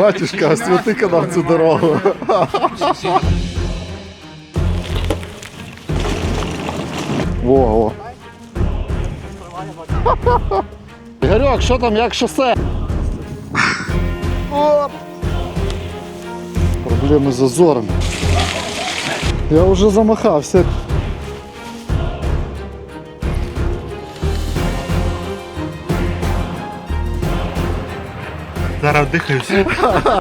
Батюшка, освяти нам цю дорогу. Во. Ігорьок, що там, як шосе? Оп! Проблеми з зазором. Я вже замахався. Зараз дихаюся.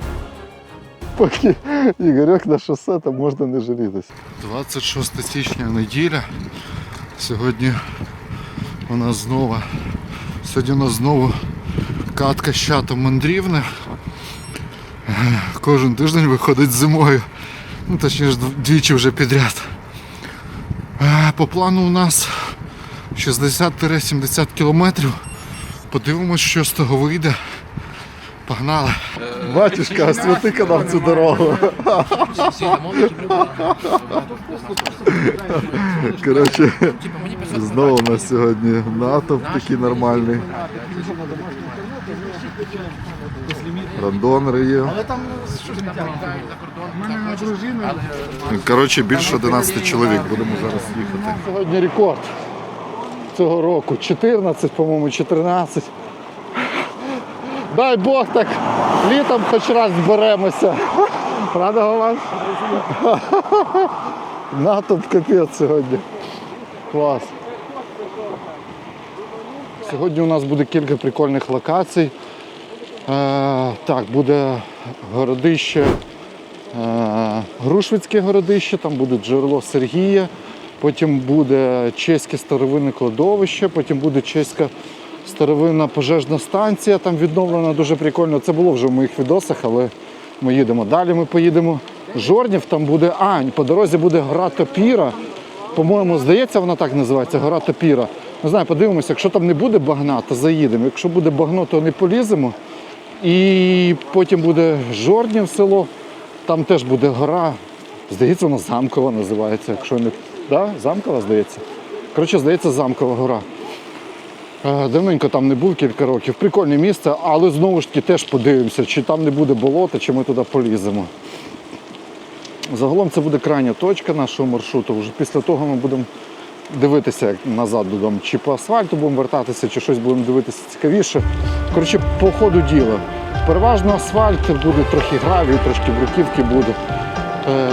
Поки Ігорьок на шосе, то можна не жалітися. 26 січня неділя. Сьогодні у нас знову сьогодні у нас знову катка з чатом мандрівне. Кожен тиждень виходить зимою. Ну, точніше, двічі вже підряд. Е, По плану у нас 60-70 кілометрів. Подивимось, що з того вийде. Погнали. Батюшка, освяти нам цю дорогу. Коротше, знову у нас сьогодні натовп такий нормальний. Рандонери є. Коротше, більше 11 чоловік будемо зараз їхати. Сьогодні рекорд цього року. 14, по-моєму, 14. Дай Бог так літом хоч раз зберемося. Правда, Голланд? Натовп капець сьогодні. Клас. Сьогодні у нас буде кілька прикольних локацій. Е, так, буде городище, е, Грушвицьке городище, там буде джерело Сергія, потім буде чеське старовинне кладовище, потім буде чеська старовинна пожежна станція, там відновлена дуже прикольно. Це було вже в моїх відосах, але ми їдемо далі. Ми поїдемо. Жорнів там буде. А, по дорозі буде гора Топіра. По-моєму, здається, вона так називається, гора Топіра. Не знаю, подивимося, якщо там не буде багна, то заїдемо. Якщо буде багно, то не поліземо. І потім буде Жорнів село, там теж буде гора. Здається, вона замкова називається. Якщо не да? замкова, здається. Коротше, здається, замкова гора. Е, Давненько там не був кілька років. Прикольне місце, але знову ж таки теж подивимося, чи там не буде болота, чи ми туди поліземо. Загалом це буде крайня точка нашого маршруту. Вже після того ми будемо дивитися назад додому, чи по асфальту будемо вертатися, чи щось будемо дивитися цікавіше. Коротше, по ходу діла. Переважно асфальт буде трохи гравію, трошки бруківки буде. Е,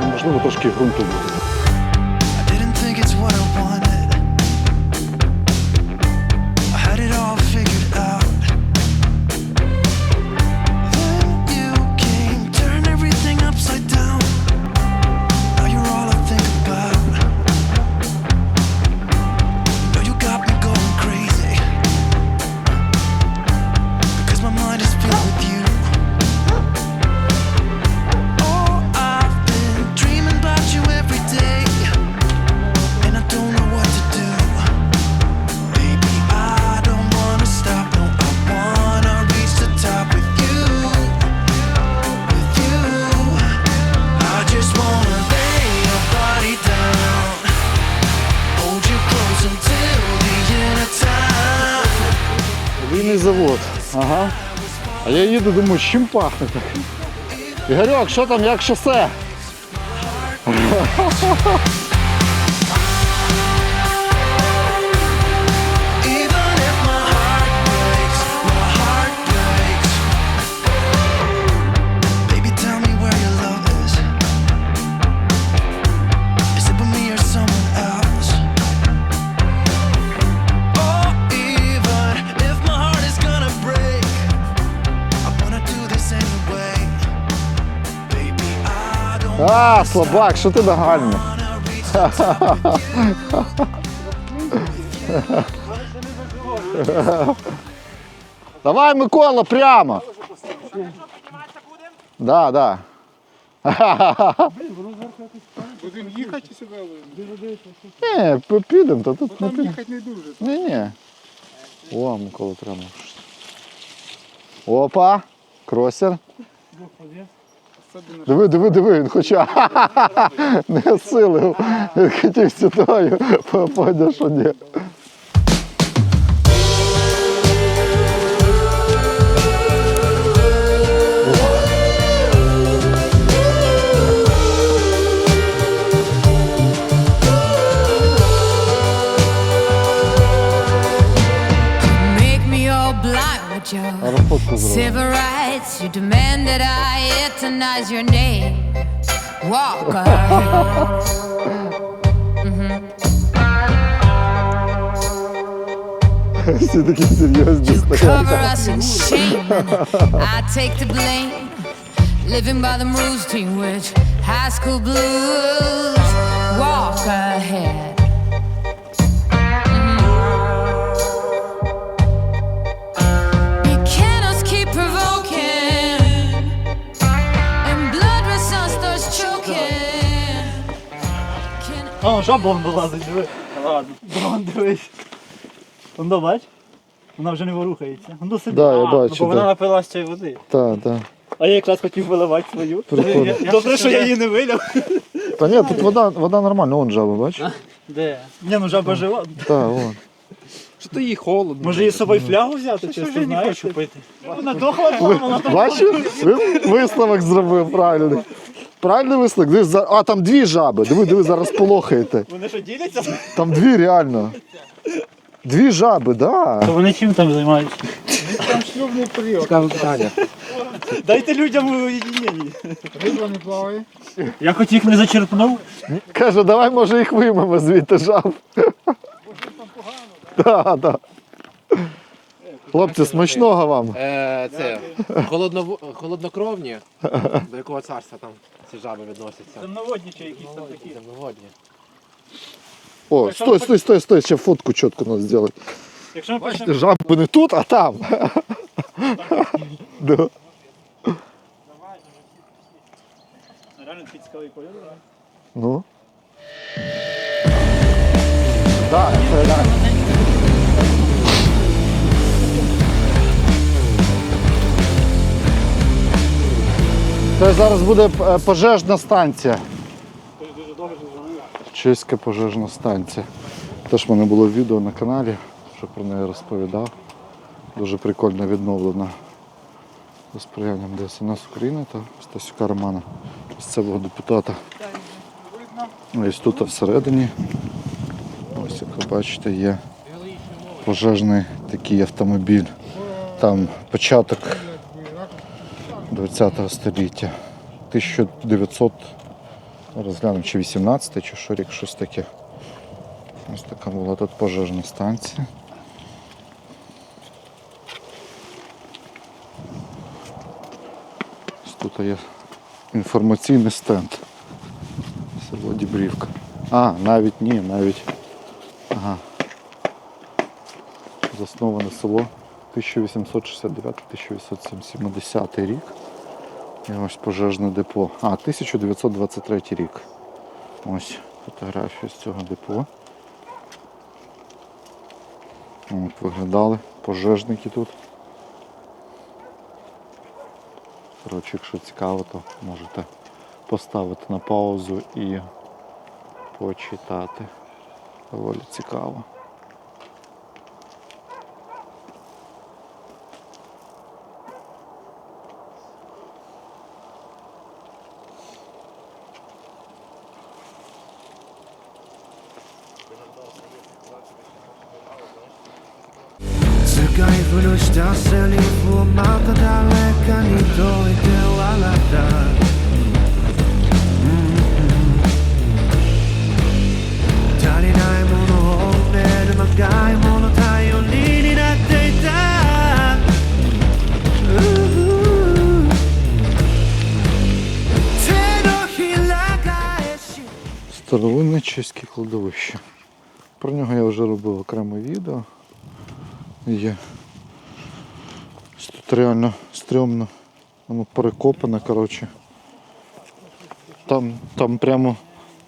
ну, можливо, трошки ґрунту буде. Ага. А я їду, думаю, чим пахне так. Ігорьок, що там, як шосе? А, слабак, що ти нагальний? Давай, Микола, прямо. Да, да. Будемо їхати сюди. Ні, підемо, то тут не підемо. їхати не дуже. Ні, ні. О, Микола прямо. Опа, кросер. Диви, диви, диви, він хоча не осилив. Він хотів сітою, попадя, що ні. Аеропортку зробили. once you demand that I eternize your name. Walker. Всі такі серйозні cover us in shame. and I take the blame. Living by the rules, teen witch, high school blues. Walk ahead. А, жаба вон вилазить, диви. Ладно, вон дивись. Вон бач? Вона вже не ворухається. Вон до сидить. Да, я А, бачу, ну, бо вона да. напилась цієї води. Так, так. А я якраз хотів виливати свою. Прикольно. Я- я- Добре, що я її не виляв. Та ні, тут вода, вода нормальна, вон жаба, бачиш? Де? Ні, ну жаба жива. Так, вон. Що то їй холодно. Може її з собою флягу взяти, Що чисто не знаєш? хочу пити. Вона дохла, вона там. Бачиш? Ви- Висновок зробив правильний. Правильний висновок. Дивись, за- А, там дві жаби. Диви, диви, зараз полохаєте. Вони що діляться? Там дві реально. Дві жаби, да. То вони чим там займаються? Там шлюбний період. Цікаве питання. Дайте людям уєдинення. Риба не плаває. Я хоч їх не зачерпнув. Каже, давай може їх виймемо звідти жаб. Так, так. Хлопці, смачного вам. Е, це холодно, холоднокровні, до якого царства там ці жаби відносяться. Земноводні чи якісь там такі. Земноводні. О, стой, стой, стой, стой, ще фотку чітко нас зробити. Якщо ми Бачите, почнемо жаби не тут, а там. Да. реально такий цікавий кольор. да? Ну. Так, це реально. Це зараз буде е, пожежна станція. Чеська пожежна станція. Теж в мене було відео на каналі, що про неї розповідав. Дуже прикольно відновлена за сприянням ДСНС України та Стасюка Романа, місцевого депутата. Ось тут всередині, ось як ви бачите, є пожежний такий автомобіль. Там початок 20 століття. 1900, розглянемо, чи 18 чи що рік, щось таке. Ось така була тут пожежна станція. Ось Тут є інформаційний стенд. Село Дібрівка. А, навіть ні, навіть. Ага. Засноване село 1869-1870 рік. І ось пожежне депо. А, 1923 рік. Ось фотографія з цього депо. От виглядали пожежники тут. Коротше, якщо цікаво, то можете поставити на паузу і почитати. Доволі цікаво. Mono honne de magai mono tai o nini na teita Te no hilaka eshi Старовинне чеське кладовище. Про нього я вже робив окреме відео. Є. Тут реально стрьомно. Воно перекопане, коротше. Там, там прямо,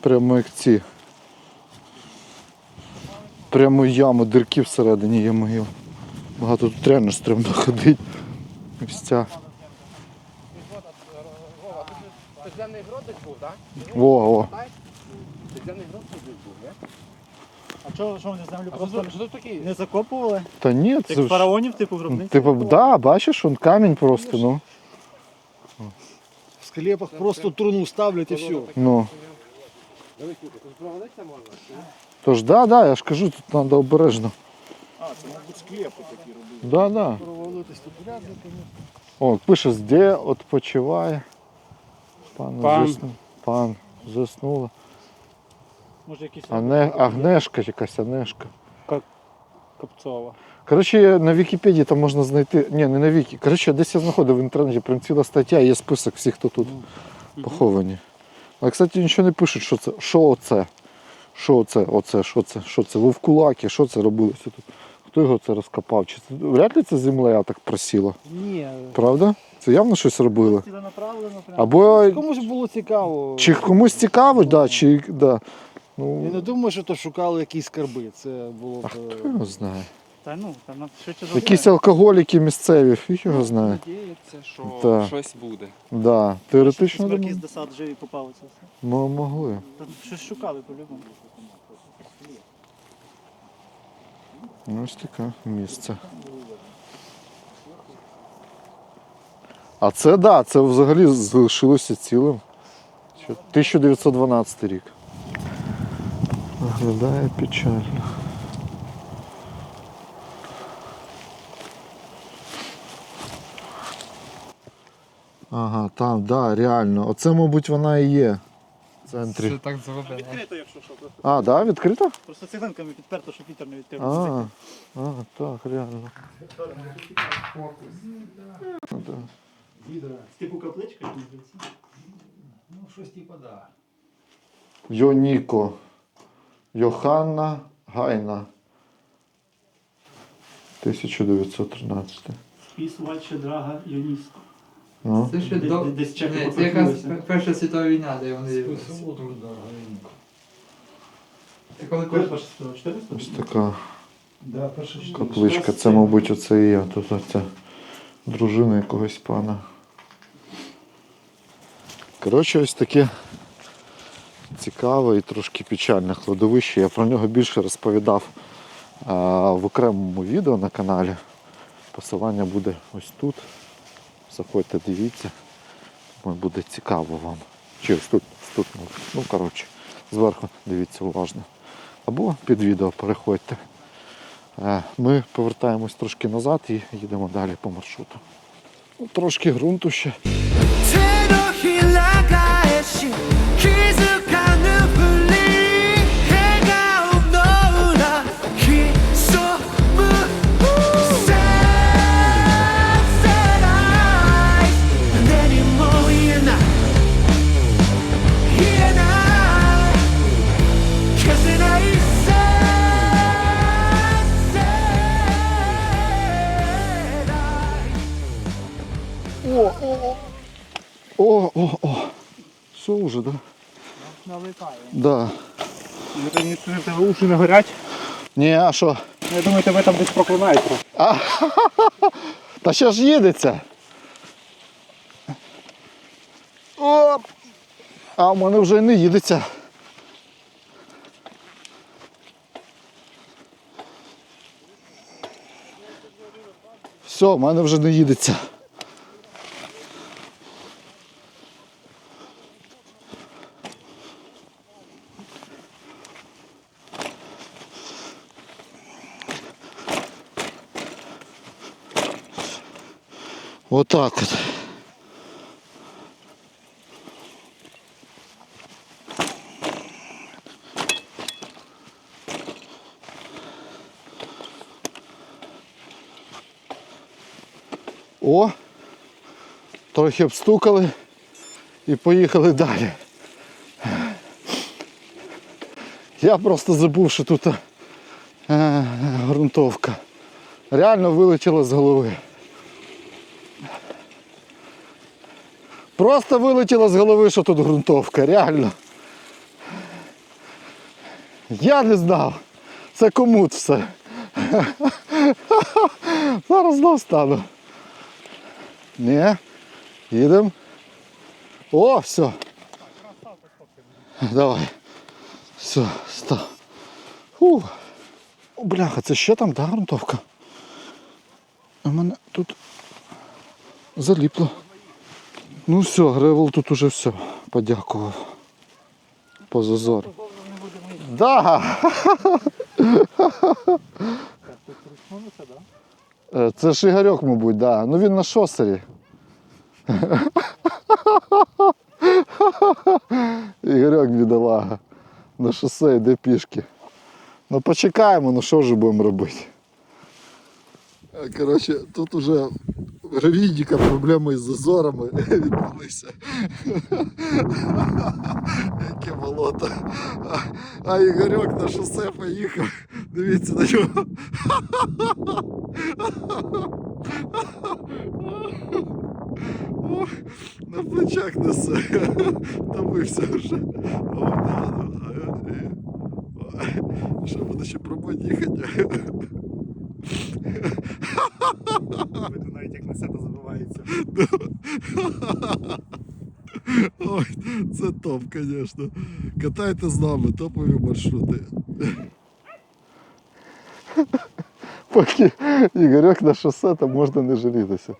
прямо як ці. Прямо ями, дирки всередині є могил. Багато тут реально стрьомно ходить. Ось ця. Підземний грот десь був, так? Во, во. Підземний грот тут десь був, не? Чого що вони землю А просто що тут такі? не закопували? Та ні, це Як ж- фараонів, типу гробниці? Типу, да, бачиш, он камінь просто, ну. В склепах просто труну ставлять і все. ну. Тож да, да, я ж кажу, тут треба обережно. А, це, мабуть, склепи такі робили. Да, да. Провалитись тут вряд ли, конечно. О, пише, де відпочиває. Пан, Пан. Засну... Пан заснула. Може якісь Ане... Агнешка, якась Анешка. Копцова. Коротше, на Вікіпедії там можна знайти. Ні, не на Вікі. Коротше, десь я знаходив в інтернеті прям ціла стаття, є список всіх, хто тут поховані. Але, кстати, нічого не пишуть, що це. Що оце? Що це? Оце, що це? Що це? Вовкулаки, що це робилося тут? Хто його це розкопав? Чи це вряд ли це земля так просіла? Ні. Правда? Це явно щось робили. Або Кому ж було цікаво. чи комусь цікаво, да, чи да. Ну, Я не думаю, що то шукали якісь скарби. Це було б. хто його знає? Та ну, там на- швидше за Якісь алкоголіки місцеві, фіг його знає. Надіється, що Так. щось буде. Да, теоретично Смерки думаю, досад живі попали це все. мо- могли. Там щось шукали по-любому. Ну, Ось таке місце. А це так, да, це взагалі залишилося цілим. Що, 1912 рік. Виглядає печально. Ага, там, да, реально. Оце, мабуть, вона і є. В центрі. Це так зроблено. Відкрито, якщо що. просто- А, да, відкрито? Просто цеглинками підперто, щоб вітер не відкрив. А, а, так, реально. Ну, да. Типу капличка. Ну, щось типу, да. Йоніко. Йоханна Гайна. 1913. Спіс Вальче Драга Йоніско. Ну. Це ще Де- до... де- десь чеки Ні, це якась покрутилися. Перша світова війна, де вони... Це коли Коли кожен... перша світова? 400? Ось така Да, перше капличка. Це, мабуть, оце і є. Тут оця дружина якогось пана. Коротше, ось таке цікаве і трошки печальне кладовище. Я про нього більше розповідав в окремому відео на каналі. Посилання буде ось тут. Заходьте, дивіться. Думаю, буде цікаво вам. Чи ось тут, тут. ну, Ну, коротше, зверху дивіться уважно. Або під відео переходьте. Е, Ми повертаємось трошки назад і їдемо далі по маршруту. Ну, Трошки ґрунту ще. О, о. Все вже, да? Налипає. Да. Ну, в тебе уші не горять. Ні, а що? Ну, Я думаю, тебе там десь проклинають. Та ще ж їдеться. О! А в мене вже й не їдеться. Все, в мене вже не їдеться. Отак от. О, трохи обстукали і поїхали далі. Я просто забув, що тут е, ґрунтовка. Реально вилетіла з голови. Просто вилетіло з голови, що тут ґрунтовка, реально. Я не знав. Це комут все. Зараз знов стану. Ні. Їдемо. О, все. Давай. Все, став. Фу. О, бляха, це ще там, да, ґрунтовка? У мене тут заліпло. Ну все, гревел тут уже все. Подякував. По зазору. Да. Е, Це ж Ігорьок, мабуть, да. Ну він на шосері. Ігорьок бідолага. На шосе йде пішки. Ну почекаємо, ну що ж будемо робити. Е, Коротше, тут уже в гравійника проблеми із зазорами відбулися. Яке болото. А, а Ігорьок на шосе поїхав. Дивіться на нього. Ох, на плечах несе. Втомився вже. О, да, да. А, і- Що буде ще пробувати їхати? Видно, навіть як несе, то забувається. Ой, це топ, звісно. Катайте з нами, топові маршрути. Поки Ігорьок на шосе, там можна не жалітися.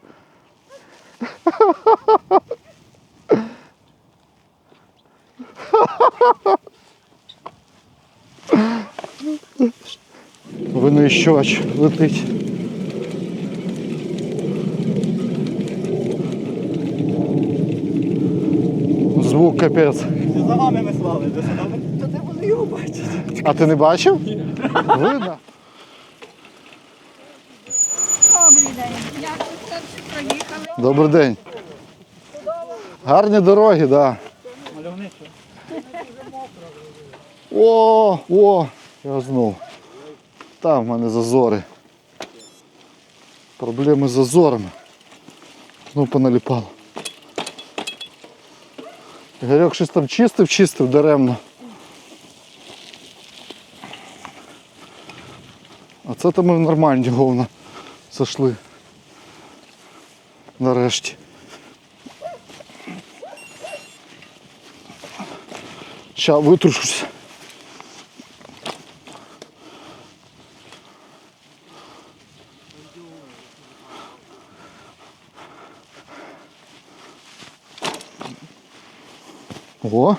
Винищувач летить. Звук капець. За вами ми слали, де сюди? Та де вони його бачать? А ти не бачив? Видно. Добрий день. Як ви це всі проїхали? Добрий день. Гарні дороги, так. Да. Мальовничо. О, о, я знов. Там в мене зазори. Проблеми з зазорами. Ну, поналіпало. Ігорьок щось там чистив, чистив даремно. А це то ми в нормальні говна зайшли. Нарешті. Ща витрушусь. О!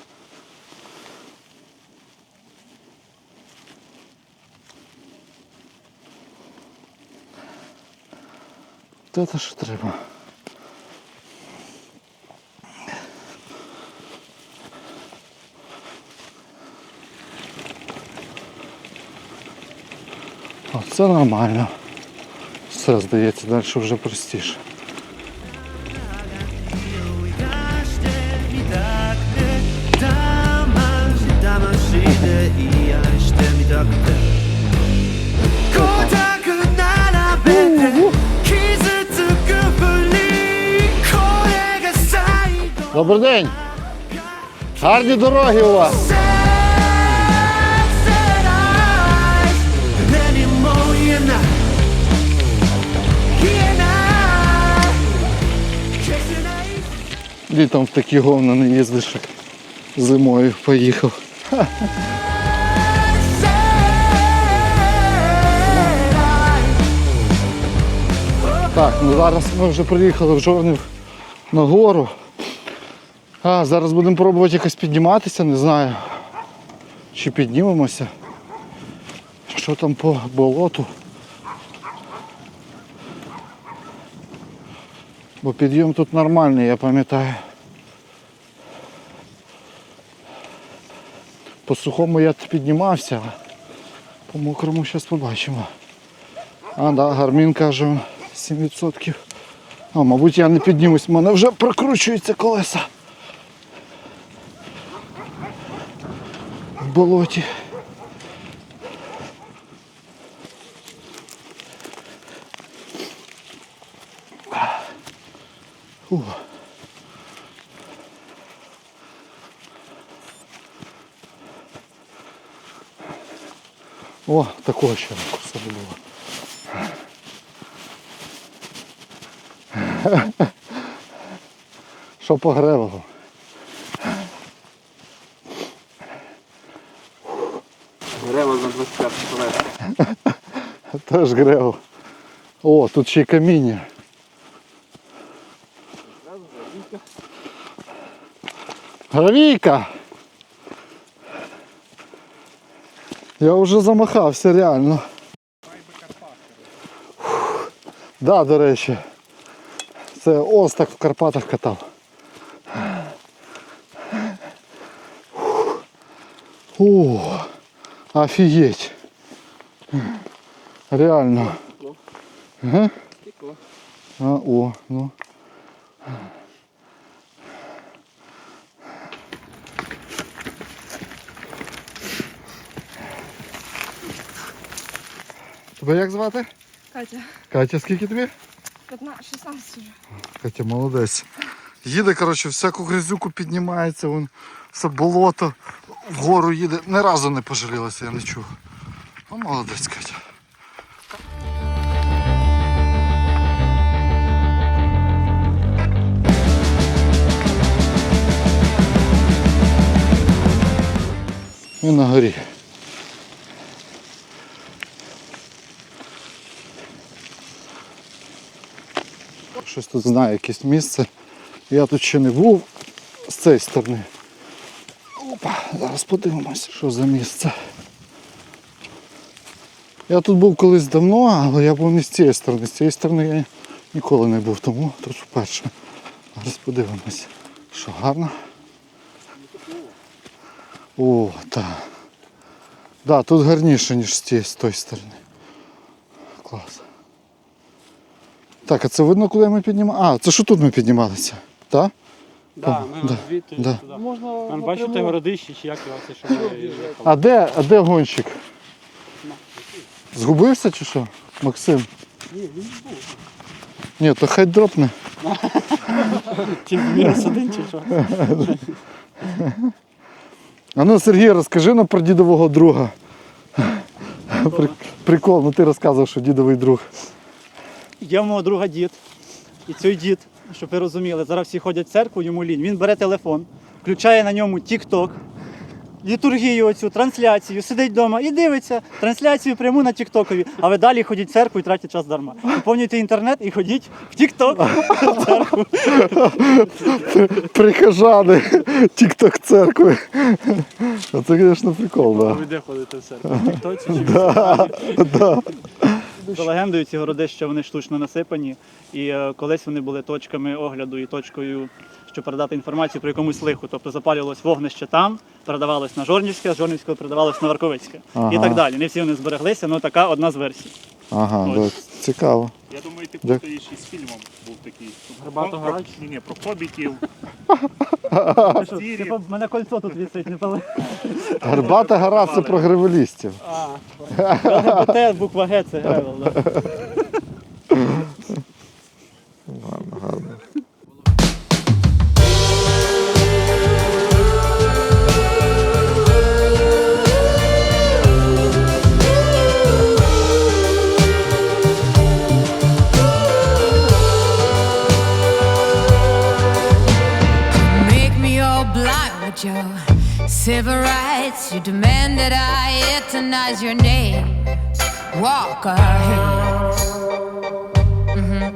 Та це що треба. О, це нормально. Все здається, далі вже простіше. Добрий день! Гарні дороги у вас! Літом в такі говна не їздиш, зимою поїхав. Так, ну зараз ми вже приїхали в Жовнів на гору. А, зараз будемо пробувати якось підніматися, не знаю. Чи піднімемося. Що там по болоту. Бо підйом тут нормальний, я пам'ятаю. По сухому я піднімався, по мокрому зараз побачимо. А, да, гармін каже 7%. А, мабуть, я не піднімусь, в мене вже прокручуються колеса. В болоті. Фу. О, такого ще кусок було. Що по гревелу? Грева за 25 колеса. Теж гревел. О, тут ще й каміння. Гравійка! Я вже замахався реально. Так, да, до речі. Це ось так в Карпатах катав. О, офігеть. Реально. Ага. А, о, ну. Тебе як звати? Катя, Катя, скільки тобі? 15, 16 вже. Катя, молодець. Їде, коротше, всяку грязюку піднімається, вон все болото вгору їде. Ні разу не пожалілася, я не чув. Ну, молодець, Катя. І на горі. Щось тут знаю, якесь місце. Я тут ще не був з цієї сторони. Опа, зараз подивимось, що за місце. Я тут був колись давно, але я був не з цієї сторони. З цієї сторони я ніколи не був, тому тут вперше. Зараз подивимось. Що гарно. О, так. Да, тут гарніше, ніж з тієї з тої сторони. Клас. Так, а це видно, куди ми піднімалися? А, це що тут ми піднімалися? Так? Да, ми Да, звідти да. туди. Там бачите городище, чи як його це що ми їхали. А де, а де гонщик? Згубився чи що? Максим? Ні, він не був. Ні, то хай дропне. Чи мінус один, чи що? А ну, Сергій, розкажи нам про дідового друга. Прикол, ну ти розказував, що дідовий друг. Є в мого друга дід. І цей дід, щоб ви розуміли, зараз всі ходять в церкву, йому лінь. Він бере телефон, включає на ньому TikTok, літургію оцю, трансляцію, сидить вдома і дивиться трансляцію пряму на Тіктокові. А ви далі ходіть в церкву і тратите час дарма. Поповнюйте інтернет і ходіть в Тікток. в церкву. Прихожани, тік-ток церкви. Це, звісно, прикол, так. Ви де ходите в церкву? В Тіктоці чи в Да, да. За легендою, ці городища вони штучно насипані. І е, колись вони були точками огляду і точкою, щоб передати інформацію про якомусь лиху. Тобто запалювалось вогнище там, передавалось на Жорнівське, з Жорнівського передавалось на Варковицьке. Ага. І так далі. Не всі вони збереглися, але така одна з версій. Ага, да, цікаво. Я думаю, ти путаєш із фільмом був такий. Гарбата Про- Гарач? Ні, ні, про хобітів. Типу, мене кольцо тут висить, не пали. Гарбата гора це про гривелістів. ЛГБТ, буква Г це гревел. Да. Make euthanize your name. Walk ahead. Mhm.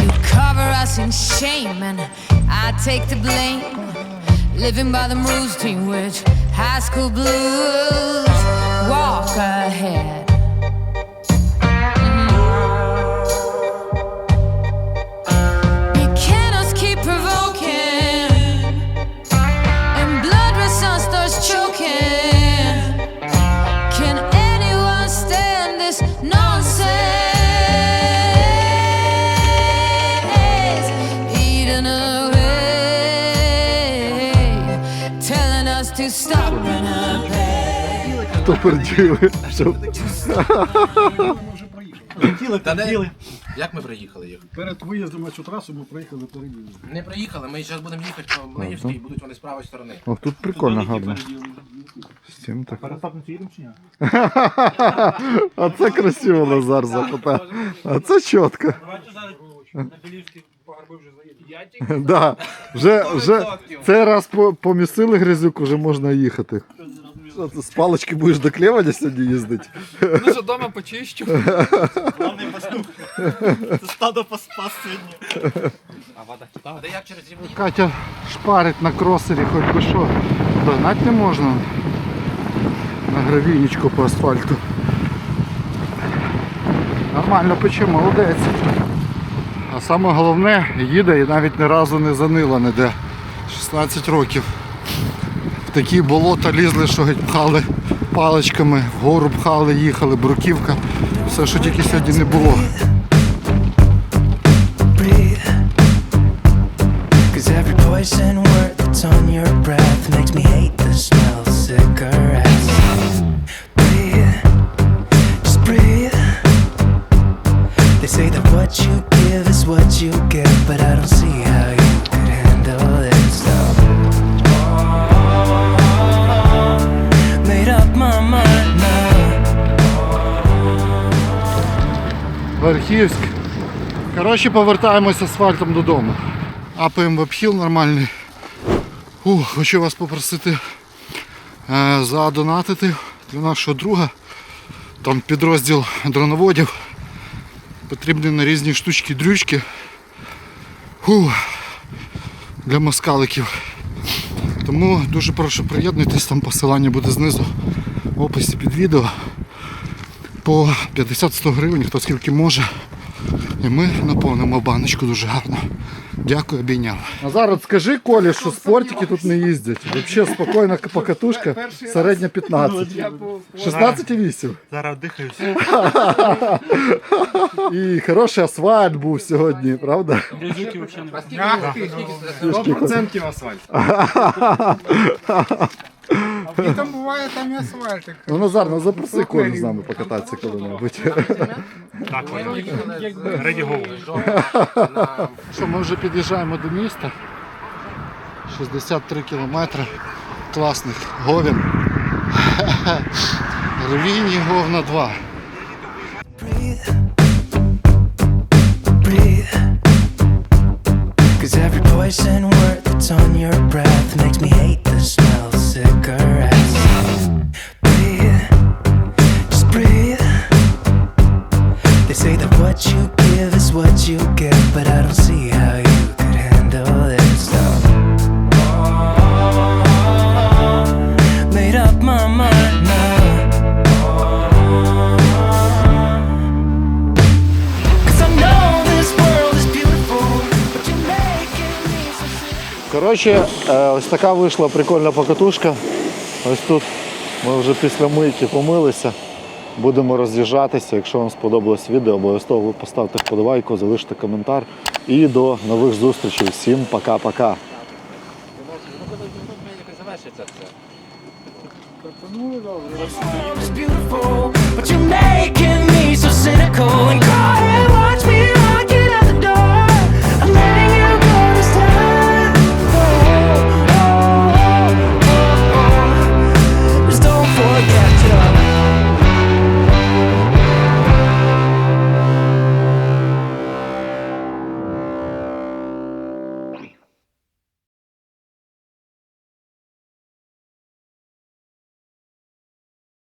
You cover us in shame, and I take the blame. Living by the rules, Teen Witch, high school blues. Walk ahead. Перділи? Щоб... Хотіли, Та не- Як ми приїхали їх? Перед виїздом на цю трасу ми проїхали перед Не приїхали, ми зараз будемо їхати по Млинівській, і будуть вони з правої сторони. О, тут прикольно гарно. З цим так. Перестапнути їдемо чи ні? А це красиво Назар запитав. А це чітко. Да. Вже, вже цей раз по- помісили грязюку, вже можна їхати. Що ти з палички будеш до клевання сьогодні їздити? Ну що, дома почищу. Главний пастух. Це стадо поспас сьогодні. А де як через рівні? Катя шпарить на кросері, хоч би що. Догнати не можна. На гравійничку по асфальту. Нормально пече, молодець. А саме головне, їде і навіть ні разу не занила ніде. 16 років. Такі болота лізли, що геть пхали паличками, вгору пхали, їхали, бруківка. Все, що тільки сьогодні не було. Cause every Верхівськ. Коротше, повертаємось асфальтом додому. Апаємо в обхіл нормальний. Ух, хочу вас попросити е, задонатити для нашого друга. Там підрозділ дроноводів. Потрібні на різні штучки дрючки. Ух, для москаликів. Тому дуже прошу приєднуйтесь, там посилання буде знизу в описі під відео по 50-100 гривень, хто скільки може. І ми наповнимо баночку дуже гарно. Дякую, обійняв. А зараз скажи Колі, що спортики тут не їздять. Взагалі спокійна покатушка, середня 15. 16,8. Зараз дихаюся. І хороший асфальт був сьогодні, правда? Скільки, скільки, скільки? 100% асфальт. І там буває там і асфальтик. Ну Назар, ну запроси Колю з нами покататися коли-небудь. Так, Реді Гоу. Що, ми вже під'їжджаємо до міста. 63 кілометри. Класних говін. Ревінні говна 2. breathe, breathe. Cause every poison word that's on your breath makes me hate Коротше, е, Ось така вийшла прикольна покатушка. Ось тут ми вже після мийки помилися. Будемо роз'їжджатися. Якщо вам сподобалось відео, обов'язково поставте вподобайку, залиште коментар. І до нових зустрічей. Всім пока-пока. It's beautiful, but you're making me so cynical and caught